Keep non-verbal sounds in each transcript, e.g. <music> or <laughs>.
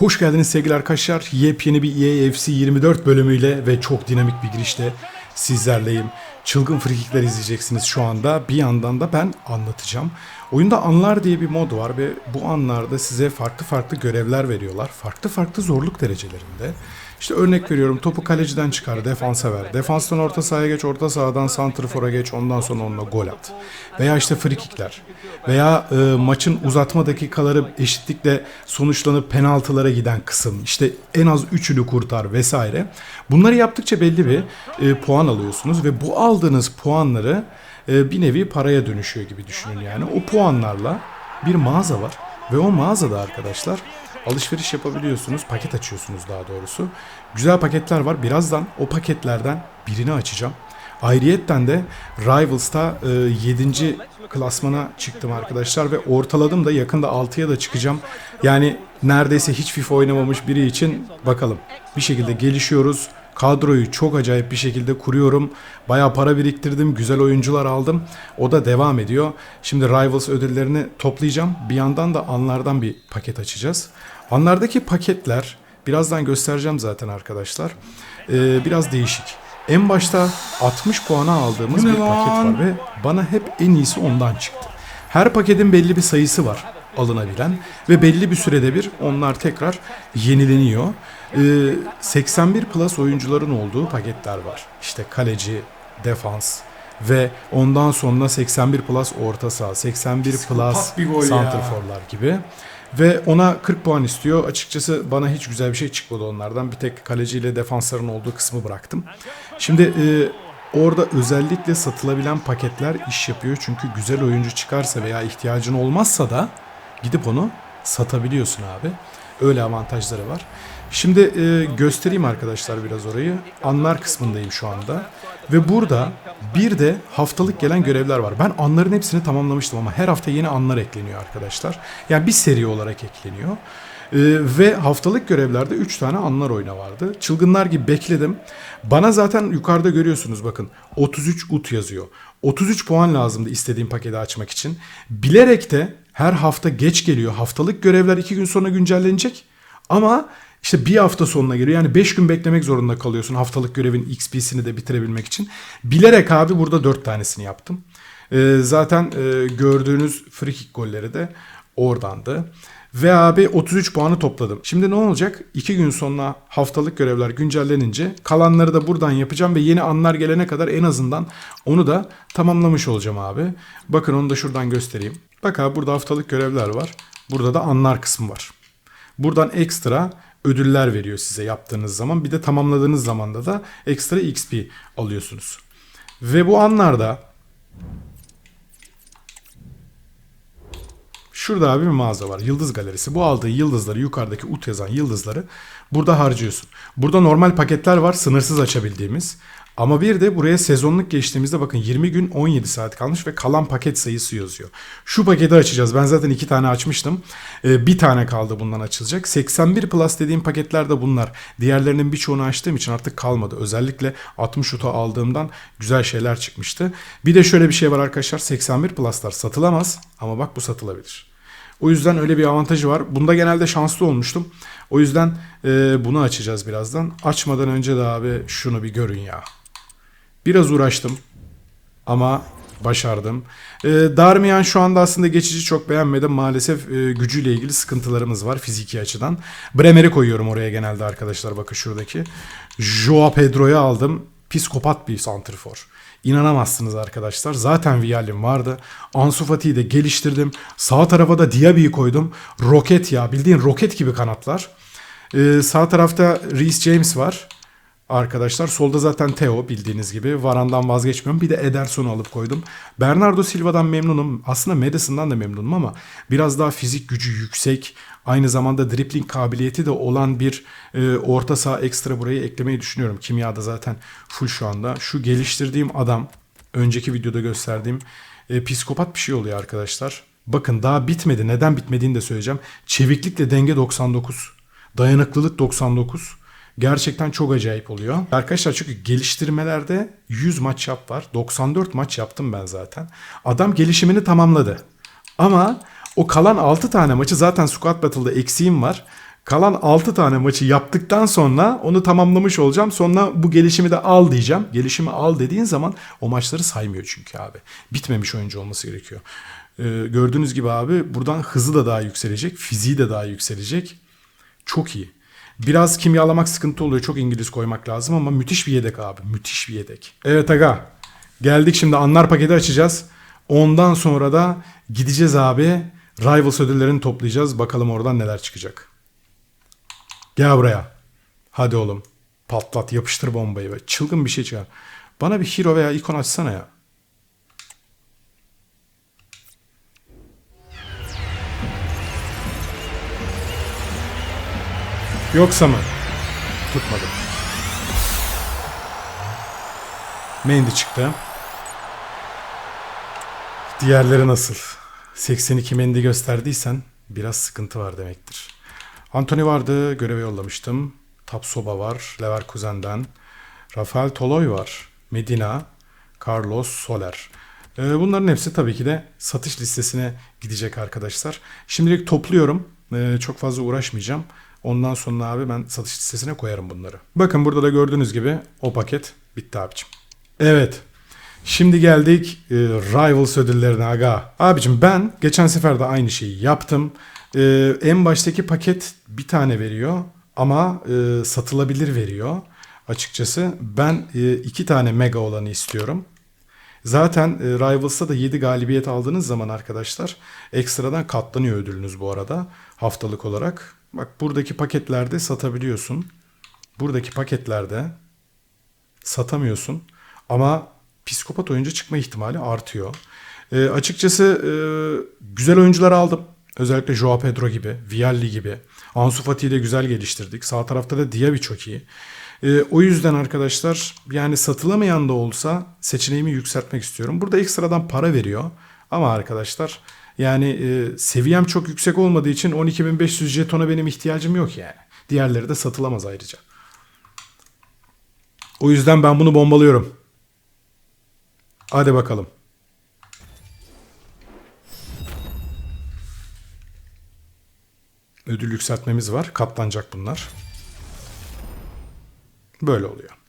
Hoş geldiniz sevgili arkadaşlar. Yepyeni bir EAFC 24 bölümüyle ve çok dinamik bir girişle sizlerleyim. Çılgın frikikler izleyeceksiniz şu anda. Bir yandan da ben anlatacağım. Oyunda anlar diye bir mod var ve bu anlarda size farklı farklı görevler veriyorlar. Farklı farklı zorluk derecelerinde. İşte örnek veriyorum topu kaleciden çıkar, defansa ver. Defanstan orta sahaya geç, orta sahadan santrfora geç, ondan sonra onunla gol at. Veya işte frikikler. Veya e, maçın uzatma dakikaları eşitlikle sonuçlanıp penaltılara giden kısım. İşte en az üçünü kurtar vesaire. Bunları yaptıkça belli bir e, puan alıyorsunuz ve bu aldığınız puanları e, bir nevi paraya dönüşüyor gibi düşünün yani. O puanlarla bir mağaza var ve o mağazada arkadaşlar alışveriş yapabiliyorsunuz. Paket açıyorsunuz daha doğrusu. Güzel paketler var. Birazdan o paketlerden birini açacağım. Ayrıyetten de Rivals'ta e, 7. klasmana çıktım arkadaşlar ve ortaladım da yakında 6'ya da çıkacağım. Yani neredeyse hiç FIFA oynamamış biri için bakalım. Bir şekilde gelişiyoruz. Kadroyu çok acayip bir şekilde kuruyorum. Bayağı para biriktirdim. Güzel oyuncular aldım. O da devam ediyor. Şimdi Rivals ödüllerini toplayacağım. Bir yandan da anlardan bir paket açacağız. Anlardaki paketler birazdan göstereceğim zaten arkadaşlar. Ee, biraz değişik. En başta 60 puana aldığımız bir paket var ve bana hep en iyisi ondan çıktı. Her paketin belli bir sayısı var alınabilen ve belli bir sürede bir onlar tekrar yenileniyor. Ee, 81 plus oyuncuların olduğu paketler var. İşte kaleci, defans ve ondan sonra 81 plus orta saha, 81 plus Psikopat ya. santrforlar gibi. Ve ona 40 puan istiyor. Açıkçası bana hiç güzel bir şey çıkmadı onlardan. Bir tek kaleciyle defansların olduğu kısmı bıraktım. Şimdi e, orada özellikle satılabilen paketler iş yapıyor. Çünkü güzel oyuncu çıkarsa veya ihtiyacın olmazsa da gidip onu satabiliyorsun abi. Öyle avantajları var. Şimdi e, göstereyim arkadaşlar biraz orayı. Anlar kısmındayım şu anda. Ve burada bir de haftalık gelen görevler var. Ben anların hepsini tamamlamıştım ama her hafta yeni anlar ekleniyor arkadaşlar. Yani bir seri olarak ekleniyor. Ee, ve haftalık görevlerde 3 tane anlar oyna vardı. Çılgınlar gibi bekledim. Bana zaten yukarıda görüyorsunuz bakın 33 ut yazıyor. 33 puan lazımdı istediğim paketi açmak için. Bilerek de her hafta geç geliyor. Haftalık görevler 2 gün sonra güncellenecek. Ama işte bir hafta sonuna geliyor. Yani 5 gün beklemek zorunda kalıyorsun haftalık görevin XP'sini de bitirebilmek için. Bilerek abi burada 4 tanesini yaptım. Ee, zaten e, gördüğünüz free kick golleri de oradandı. Ve abi 33 puanı topladım. Şimdi ne olacak? 2 gün sonra haftalık görevler güncellenince kalanları da buradan yapacağım ve yeni anlar gelene kadar en azından onu da tamamlamış olacağım abi. Bakın onu da şuradan göstereyim. Bak abi burada haftalık görevler var. Burada da anlar kısmı var. Buradan ekstra ödüller veriyor size yaptığınız zaman. Bir de tamamladığınız zamanda da ekstra XP alıyorsunuz. Ve bu anlarda Şurada abi bir mağaza var. Yıldız galerisi. Bu aldığı yıldızları yukarıdaki ut yazan yıldızları burada harcıyorsun. Burada normal paketler var sınırsız açabildiğimiz. Ama bir de buraya sezonluk geçtiğimizde bakın 20 gün 17 saat kalmış ve kalan paket sayısı yazıyor. Şu paketi açacağız. Ben zaten iki tane açmıştım. Ee, bir tane kaldı bundan açılacak. 81 plus dediğim paketler de bunlar. Diğerlerinin birçoğunu açtığım için artık kalmadı. Özellikle 60 uta aldığımdan güzel şeyler çıkmıştı. Bir de şöyle bir şey var arkadaşlar. 81 pluslar satılamaz ama bak bu satılabilir. O yüzden öyle bir avantajı var. Bunda genelde şanslı olmuştum. O yüzden e, bunu açacağız birazdan. Açmadan önce de abi şunu bir görün ya. Biraz uğraştım ama başardım. E, Darmian şu anda aslında geçici çok beğenmedim. Maalesef e, gücüyle ilgili sıkıntılarımız var fiziki açıdan. Bremer'i koyuyorum oraya genelde arkadaşlar bakın şuradaki. Joao Pedro'yu aldım. Psikopat bir santrfor. İnanamazsınız arkadaşlar. Zaten Vial'im vardı. Ansu Fati'yi de geliştirdim. Sağ tarafa da Diaby'i koydum. Roket ya bildiğin roket gibi kanatlar. Ee, sağ tarafta Reece James var. Arkadaşlar solda zaten Theo bildiğiniz gibi. Varan'dan vazgeçmiyorum. Bir de Ederson'u alıp koydum. Bernardo Silva'dan memnunum. Aslında Madison'dan da memnunum ama biraz daha fizik gücü yüksek. Aynı zamanda dribbling kabiliyeti de olan bir e, orta saha ekstra burayı eklemeyi düşünüyorum. Kimyada zaten full şu anda. Şu geliştirdiğim adam önceki videoda gösterdiğim e, psikopat bir şey oluyor arkadaşlar. Bakın daha bitmedi. Neden bitmediğini de söyleyeceğim. Çeviklikle denge 99. Dayanıklılık 99. Gerçekten çok acayip oluyor. Arkadaşlar çünkü geliştirmelerde 100 maç yap var. 94 maç yaptım ben zaten. Adam gelişimini tamamladı. Ama o kalan 6 tane maçı zaten Squad Battle'da eksiğim var. Kalan 6 tane maçı yaptıktan sonra onu tamamlamış olacağım. Sonra bu gelişimi de al diyeceğim. Gelişimi al dediğin zaman o maçları saymıyor çünkü abi. Bitmemiş oyuncu olması gerekiyor. Ee, gördüğünüz gibi abi buradan hızı da daha yükselecek. Fiziği de daha yükselecek. Çok iyi. Biraz kimyalamak sıkıntı oluyor. Çok İngiliz koymak lazım ama müthiş bir yedek abi. Müthiş bir yedek. Evet aga. Geldik şimdi anlar paketi açacağız. Ondan sonra da gideceğiz abi. Rivals ödüllerini toplayacağız. Bakalım oradan neler çıkacak. Gel buraya. Hadi oğlum. Patlat yapıştır bombayı. Be. Çılgın bir şey çıkar. Bana bir hero veya ikon açsana ya. Yoksa mı? Tutmadı. Mendy çıktı. Diğerleri nasıl? 82 Mendy gösterdiysen biraz sıkıntı var demektir. Anthony vardı, göreve yollamıştım. Tapsoba var, Leverkusen'den. Rafael Toloy var, Medina, Carlos Soler. Ee, bunların hepsi tabii ki de satış listesine gidecek arkadaşlar. Şimdilik topluyorum. Ee, çok fazla uğraşmayacağım. Ondan sonra abi ben satış listesine koyarım bunları. Bakın burada da gördüğünüz gibi o paket bitti abicim. Evet. Şimdi geldik e, Rivals ödüllerine aga. Abicim ben geçen sefer de aynı şeyi yaptım. E, en baştaki paket bir tane veriyor ama e, satılabilir veriyor. Açıkçası ben e, iki tane mega olanı istiyorum. Zaten e, Rivals'ta da 7 galibiyet aldığınız zaman arkadaşlar ekstradan katlanıyor ödülünüz bu arada haftalık olarak. Bak buradaki paketlerde satabiliyorsun. Buradaki paketlerde satamıyorsun. Ama psikopat oyuncu çıkma ihtimali artıyor. E, açıkçası e, güzel oyuncular aldım. Özellikle Joao Pedro gibi, Vialli gibi. Ansu Fati'yi de güzel geliştirdik. Sağ tarafta da Diaby çok iyi. E, o yüzden arkadaşlar yani satılamayan da olsa seçeneğimi yükseltmek istiyorum. Burada ekstradan para veriyor. Ama arkadaşlar yani e, seviyem çok yüksek olmadığı için 12.500 jetona benim ihtiyacım yok yani. Diğerleri de satılamaz ayrıca. O yüzden ben bunu bombalıyorum. Hadi bakalım. Ödül yükseltmemiz var. Katlanacak bunlar. Böyle oluyor.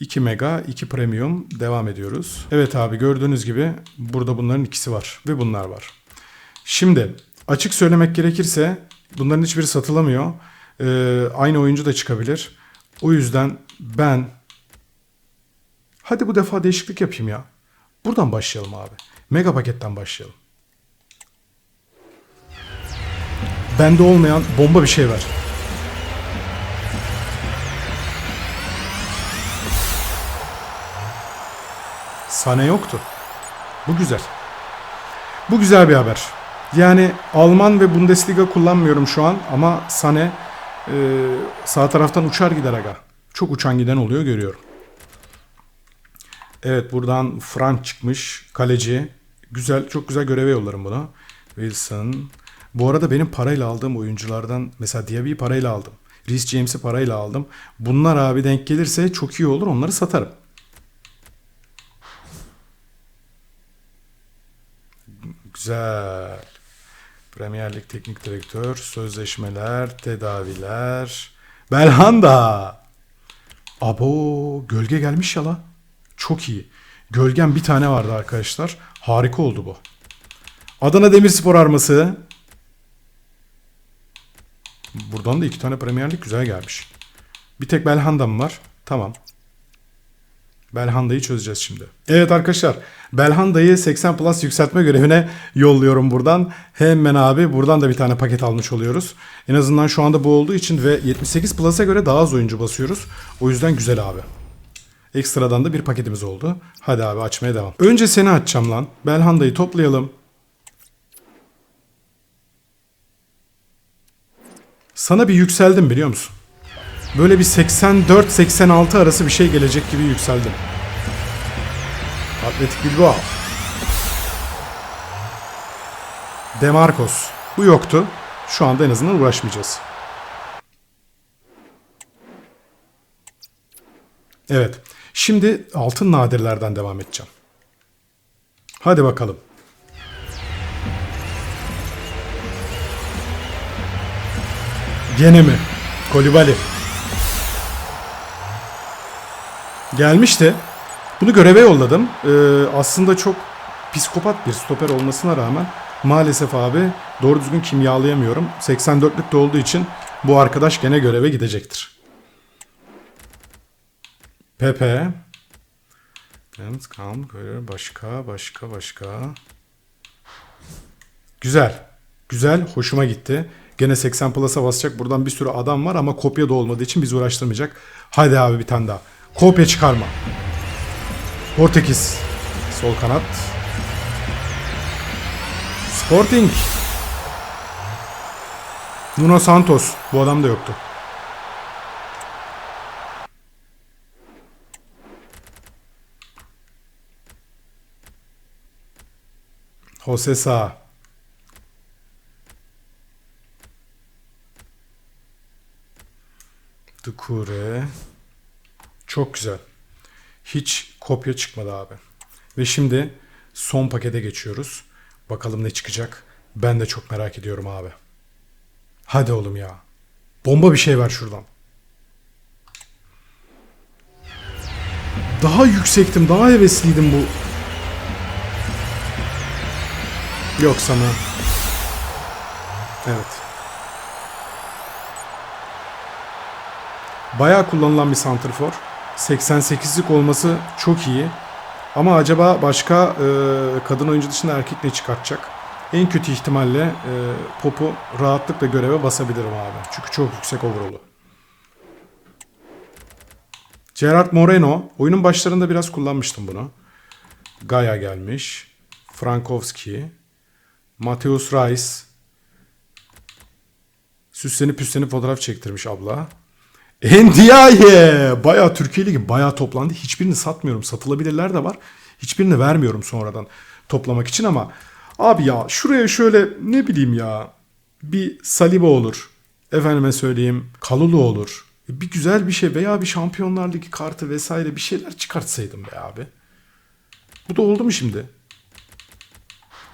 2 mega, 2 premium devam ediyoruz. Evet abi gördüğünüz gibi burada bunların ikisi var ve bunlar var. Şimdi açık söylemek gerekirse bunların hiçbiri satılamıyor. Ee, aynı oyuncu da çıkabilir. O yüzden ben hadi bu defa değişiklik yapayım ya. Buradan başlayalım abi. Mega paketten başlayalım. Bende olmayan bomba bir şey var. Sane yoktu. Bu güzel. Bu güzel bir haber. Yani Alman ve Bundesliga kullanmıyorum şu an ama Sane e, sağ taraftan uçar gider aga. Çok uçan giden oluyor görüyorum. Evet buradan Frank çıkmış. Kaleci. Güzel, çok güzel göreve yollarım bunu. Wilson. Bu arada benim parayla aldığım oyunculardan mesela Diaby'i parayla aldım. Reece James'i parayla aldım. Bunlar abi denk gelirse çok iyi olur. Onları satarım. Güzel. Premier Lig Teknik Direktör, sözleşmeler, tedaviler. Belhanda. Abo gölge gelmiş ya la. Çok iyi. Gölgen bir tane vardı arkadaşlar. Harika oldu bu. Adana Demirspor arması. Buradan da iki tane Premier Lig güzel gelmiş. Bir tek Belhanda'm var. Tamam. Belhanda'yı çözeceğiz şimdi. Evet arkadaşlar Belhanda'yı 80 plus yükseltme görevine yolluyorum buradan. Hemen abi buradan da bir tane paket almış oluyoruz. En azından şu anda bu olduğu için ve 78 plus'a göre daha az oyuncu basıyoruz. O yüzden güzel abi. Ekstradan da bir paketimiz oldu. Hadi abi açmaya devam. Önce seni açacağım lan. Belhanda'yı toplayalım. Sana bir yükseldim biliyor musun? Böyle bir 84-86 arası bir şey gelecek gibi yükseldim. Atletik Bilbao. Demarcos. Bu yoktu. Şu anda en azından uğraşmayacağız. Evet. Şimdi altın nadirlerden devam edeceğim. Hadi bakalım. Gene mi? Kolibali. Gelmişti. Bunu göreve yolladım. Ee, aslında çok psikopat bir stoper olmasına rağmen maalesef abi doğru düzgün kimyalayamıyorum. 84'lük de olduğu için bu arkadaş gene göreve gidecektir. Pepe. Evet, kalm, başka, başka, başka. Güzel. Güzel. Hoşuma gitti. Gene 80 plus'a basacak. Buradan bir sürü adam var ama kopya da olmadığı için bizi uğraştırmayacak. Hadi abi bir tane daha. Kopya çıkarma. Portekiz. Sol kanat. Sporting. Nuno Santos. Bu adam da yoktu. Jose Sa. Dukure. Çok güzel. Hiç kopya çıkmadı abi. Ve şimdi son pakete geçiyoruz. Bakalım ne çıkacak. Ben de çok merak ediyorum abi. Hadi oğlum ya. Bomba bir şey ver şuradan. Daha yüksektim, daha hevesliydim bu. Yok sana. Evet. Bayağı kullanılan bir santrfor. 88'lik olması çok iyi. Ama acaba başka e, kadın oyuncu dışında erkek ne çıkartacak? En kötü ihtimalle e, Pop'u rahatlıkla göreve basabilirim abi. Çünkü çok yüksek overall'u. Gerard Moreno. Oyunun başlarında biraz kullanmıştım bunu. Gaia gelmiş. Frankowski. Mateus Reis. Süslenip püslenip fotoğraf çektirmiş abla. Ndiaye. Bayağı Türkiye Ligi bayağı toplandı. Hiçbirini satmıyorum. Satılabilirler de var. Hiçbirini vermiyorum sonradan toplamak için ama abi ya şuraya şöyle ne bileyim ya bir Saliba olur. Efendime söyleyeyim Kalulu olur. Bir güzel bir şey veya bir Şampiyonlar Ligi kartı vesaire bir şeyler çıkartsaydım be abi. Bu da oldu mu şimdi?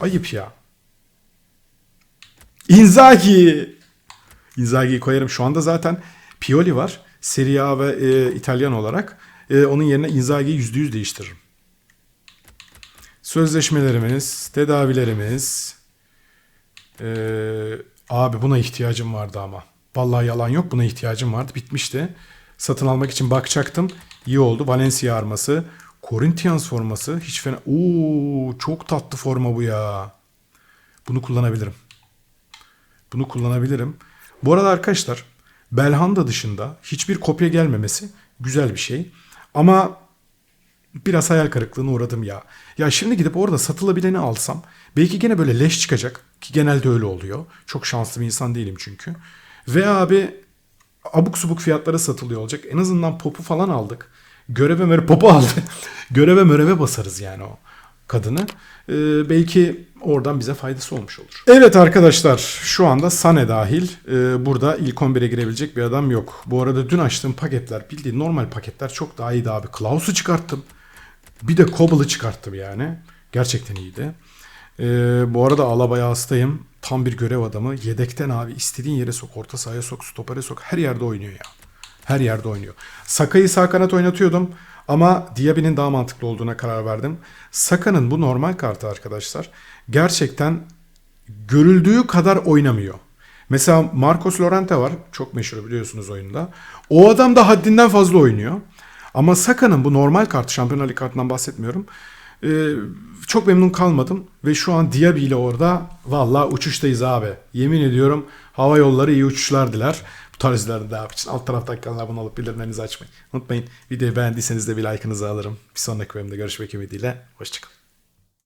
Ayıp ya. Inzaghi. Inzaghi'yi koyarım. Şu anda zaten Pioli var. Serie A ve e, İtalyan olarak. E, onun yerine Inzaghi'yi %100 değiştiririm. Sözleşmelerimiz, tedavilerimiz. E, abi buna ihtiyacım vardı ama. Vallahi yalan yok buna ihtiyacım vardı. Bitmişti. Satın almak için bakacaktım. İyi oldu. Valencia arması. Corinthians forması. Hiç fena. Oo, çok tatlı forma bu ya. Bunu kullanabilirim. Bunu kullanabilirim. Bu arada arkadaşlar Belhanda dışında hiçbir kopya gelmemesi güzel bir şey. Ama biraz hayal kırıklığına uğradım ya. Ya şimdi gidip orada satılabileni alsam belki gene böyle leş çıkacak ki genelde öyle oluyor. Çok şanslı bir insan değilim çünkü. Ve abi abuk subuk fiyatlara satılıyor olacak. En azından popu falan aldık. Göreve mere popu aldı. <laughs> Göreve möreve basarız yani o kadını. Ee, belki oradan bize faydası olmuş olur. Evet arkadaşlar şu anda Sane dahil e, burada ilk 11'e girebilecek bir adam yok. Bu arada dün açtığım paketler bildiğin normal paketler çok daha iyiydi abi. Klaus'u çıkarttım. Bir de Cobble'ı çıkarttım yani. Gerçekten iyiydi. Ee, bu arada Alaba'ya hastayım. Tam bir görev adamı. Yedekten abi istediğin yere sok. Orta sahaya sok. Stopere sok. Her yerde oynuyor ya. Her yerde oynuyor. Saka'yı sağ kanat oynatıyordum. Ama Diaby'nin daha mantıklı olduğuna karar verdim. Saka'nın bu normal kartı arkadaşlar. Gerçekten görüldüğü kadar oynamıyor. Mesela Marcos Llorente var. Çok meşhur biliyorsunuz oyunda. O adam da haddinden fazla oynuyor. Ama Saka'nın bu normal kartı, Şampiyonlar Ligi kartından bahsetmiyorum. Ee, çok memnun kalmadım. Ve şu an Diaby ile orada valla uçuştayız abi. Yemin ediyorum hava yolları iyi uçuşlar diler. Bu tarz izlerde devam için alt taraftaki kanala abone olup bildirimlerinizi açmayı unutmayın. Videoyu beğendiyseniz de bir like'ınızı alırım. Bir sonraki bölümde görüşmek ümidiyle. Hoşçakalın.